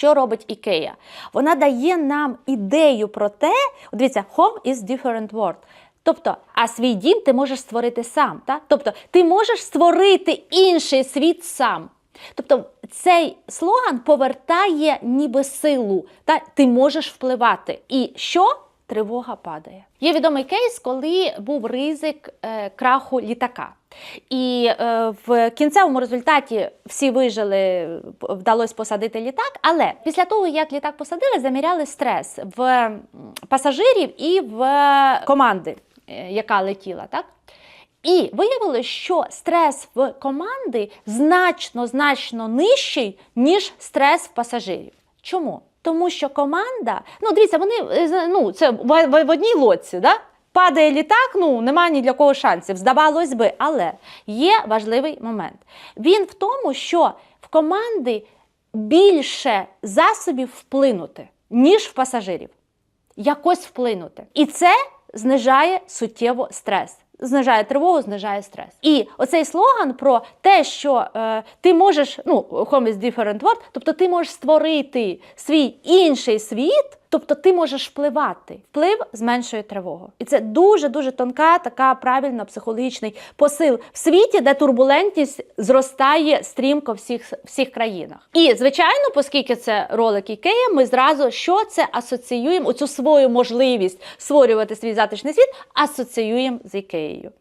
що робить Ікея? Вона дає нам ідею про те, дивіться, home is different word. Тобто, а свій дім ти можеш створити сам. Та? Тобто, ти можеш створити інший світ сам. Тобто цей слоган повертає ніби силу, та ти можеш впливати. І що? Тривога падає. Є відомий кейс, коли був ризик е, краху літака. І е, в кінцевому результаті всі вижили, вдалося посадити літак. Але після того, як літак посадили, заміряли стрес в пасажирів і в команди, е, яка летіла. Так? І виявилося, що стрес в команди значно значно нижчий, ніж стрес в пасажирів. Чому? Тому що команда, ну дивіться, вони е, ну, це в, в, в одній лодці, да? Падає літак, ну немає ні для кого шансів, здавалось би, але є важливий момент. Він в тому, що в команди більше засобів вплинути, ніж в пасажирів якось вплинути. І це знижає суттєво стрес. Знижає тривогу, знижає стрес. І оцей слоган про те, що е, ти можеш, ну, home is different world, тобто ти можеш створити свій інший світ, тобто ти можеш впливати. Вплив зменшує тривогу. І це дуже-дуже тонка, така правильно психологічний посил в світі, де турбулентність зростає стрімко всіх, всіх країнах. І, звичайно, оскільки це ролик Ікея, ми зразу що це асоціюємо, оцю свою можливість створювати свій затишний світ, асоціюємо з Ікеєю.